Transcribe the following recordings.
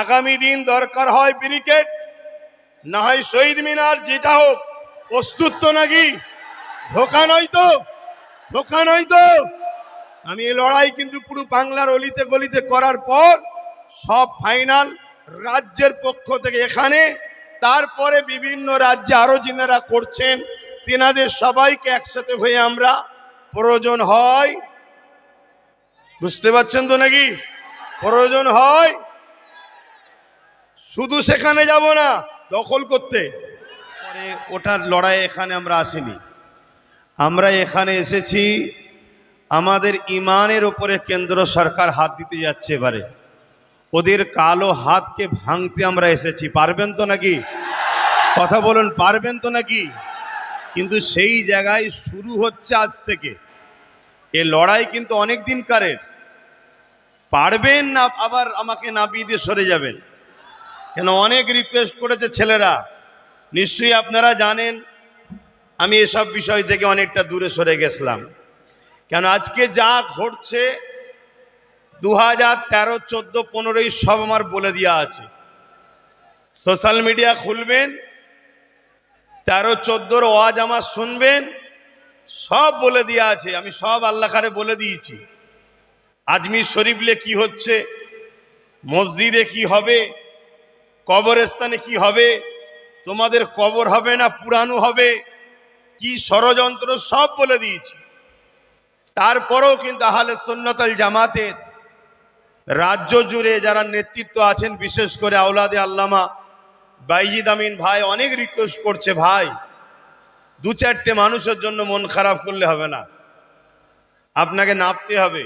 আগামী দিন দরকার হয় ব্রিকেট না হয় শহীদ মিনার, যেটা হোক। প্রস্তুত তো নাকি? ধোকা নয় তো? ধোকা নয় তো? আমি এই লড়াই কিন্তু পুরো বাংলার অলিতে গলিতে করার পর সব ফাইনাল রাজ্যের পক্ষ থেকে এখানে, তারপরে বিভিন্ন রাজ্যে আরও যিনারা করছেন, তেনাদের সবাইকে একসাথে হয়ে আমরা প্রয়োজন হয়। বুঝতে পারছেন তো নাকি? প্রয়োজন হয় শুধু সেখানে যাব না, দখল করতে। পরে ওটার লড়াই এখানে আমরা আসিনি। আমরা এখানে এসেছি, আমাদের ইমানের ওপরে কেন্দ্র সরকার হাত দিতে যাচ্ছে এবারে। ওদের কালো হাতকে ভাঙতে আমরা এসেছি। পারবেন তো নাকি? কথা বলুন, পারবেন তো নাকি? কিন্তু সেই জায়গায় শুরু হচ্ছে আজ থেকে। এ লড়াই কিন্তু অনেক দিনকারের পারবেন না, আবার আমাকে নাবিয়ে দিয়ে সরে যাবেন। কেন অনেক রিকোয়েস্ট করেছে ছেলেরা। নিশ্চয়ই আপনারা জানেন, আমি এসব বিষয় থেকে অনেকটা দূরে সরে গেছিলাম। কেন আজকে যা ঘটছে দু হাজার তেরো, চোদ্দ, পনেরোই সব আমার বলে দেওয়া আছে। সোশ্যাল মিডিয়া খুলবেন, তেরো, চোদ্দোর ওয়াজ আমার শুনবেন, সব বলে দেওয়া আছে, আমি সব আল্লাহখারে বলে দিয়েছি। আজমির শরীফলে কি হচ্ছে, মসজিদে কি হবে কবরস্থানে কি হবে? তোমাদের কবর হবে না পুরানো হবে? কি ষড়যন্ত্র সব বলে দিয়েছি। তারপরেও কিন্তু আহলে সুন্নতাল জামাতের রাজ্য জুড়ে যারা নেতৃত্ব আছেন, বিশেষ করে আওলাদে আল্লামা বাইজিদ আমিন ভাই, অনেক রিকোয়েস্ট করছে ভাই, দু চারটে মানুষের জন্য মন খারাপ করলে হবে না। আপনাকে নাপতে হবে।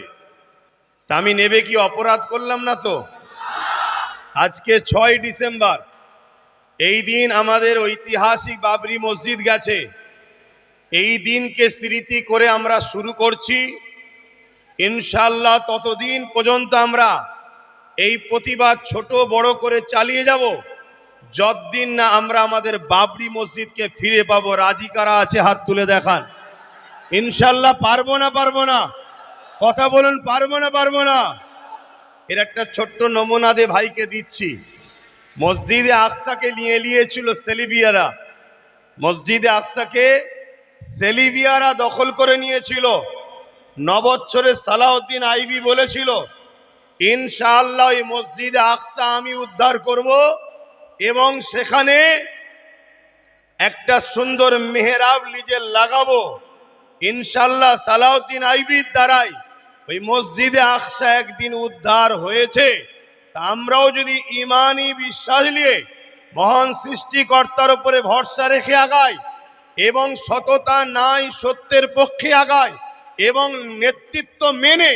তা আমি নেবে কি? অপরাধ করলাম না তো? আজকে ছয় ডিসেম্বর। এই দিন আমাদের ঐতিহাসিক বাবরি মসজিদ গেছে। এই দিনকে স্মৃতি করে আমরা শুরু করছি। ইনশাল্লাহ ততদিন পর্যন্ত আমরা এই প্রতিবাদ ছোট বড় করে চালিয়ে যাব। যতদিন না আমরা আমাদের বাবরি মসজিদকে ফিরে পাবো। রাজি কারা আছে? হাত তুলে দেখান। ইনশাল্লাহ পারব না পারব না। কথা বলুন, পারব না পারব না। এর একটা ছোট্ট নমুনা দে ভাইকে দিচ্ছি। মসজিদে আকসাকে নিয়ে নিয়েছিল সেলিবিয়ারা। মসজিদে আকসাকে সেলিবিয়ারা দখল করে নিয়েছিল। নবচ্ছরে সালাউদ্দিন আইবি বলেছিল, ইনশাআল্লাহ এই মসজিদে আকসা আমি উদ্ধার করব এবং সেখানে একটা সুন্দর মেহরাব লিজে লাগাবো। ইনশাল্লাহ সালাউদ্দিন আইবির দ্বারাই ওই মসজিদে আকসা একদিন উদ্ধার হয়েছে। তা আমরাও যদি ইমানি বিশ্বাস নিয়ে মহান সৃষ্টিকর্তার উপরে ভরসা রেখে আগাই এবং সততা নাই সত্যের পক্ষে আগায় এবং নেতৃত্ব মেনে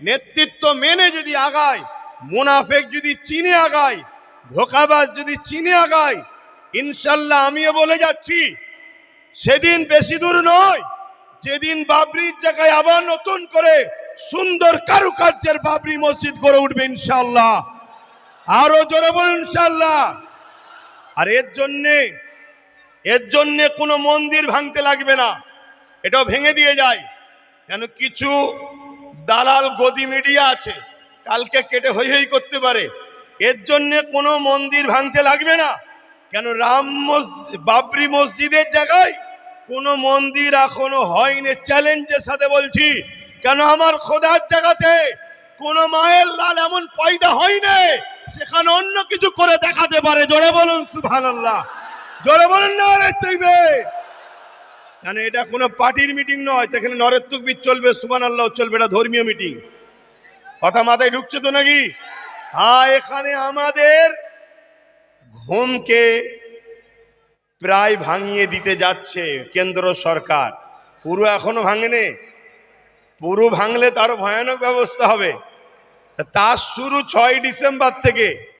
নেতৃত্ব মেনে যদি আগায় মুনাফেক যদি চিনে আগায় ধোকাবাজ যদি চিনে আগায় ইনশাল্লাহ আমিও বলে যাচ্ছি, সেদিন বেশি দূর নয়, যেদিন বাবরির জায়গায় আবার নতুন করে সুন্দর কারুকার্যের বাবরি মসজিদ গড়ে উঠবে ইনশাল্লাহ আরও জোরে বলুন ইনশাল্লাহ আর এর জন্যে এর জন্যে কোনো মন্দির ভাঙতে লাগবে না। এটাও ভেঙে দিয়ে যায়। কেন? কিছু দালাল গদি মিডিয়া আছে, কালকে কেটে হই হই করতে পারে। এর জন্যে কোনো মন্দির ভাঙতে লাগবে না। কেন? রাম মসজিদ বাবরি মসজিদের জায়গায় কোনো মন্দির এখনও হয়নি। চ্যালেঞ্জের সাথে বলছি কেন আমার খোদার জায়গাতে কোন মায়ের লাল এমন পয়দা হয় হয়নি? সেখানে অন্য কিছু করে দেখাতে পারে। জোরে বলুন, সুবহানাল্লাহ। জোরে বলুন না কেন এটা কোনো পার্টির মিটিং নয়? তো এখানে নরের চলবে সুবান আল্লাহ চলবে, এটা ধর্মীয় মিটিং। কথা মাথায় ঢুকছে তো নাকি? হ্যাঁ এখানে আমাদের ঘুমকে প্রায় ভাঙিয়ে দিতে যাচ্ছে কেন্দ্র সরকার। পুরো এখনও ভাঙেনি? পুরো ভাঙলে তারও ভয়ানক ব্যবস্থা হবে। তার শুরু ছয় ডিসেম্বর থেকে।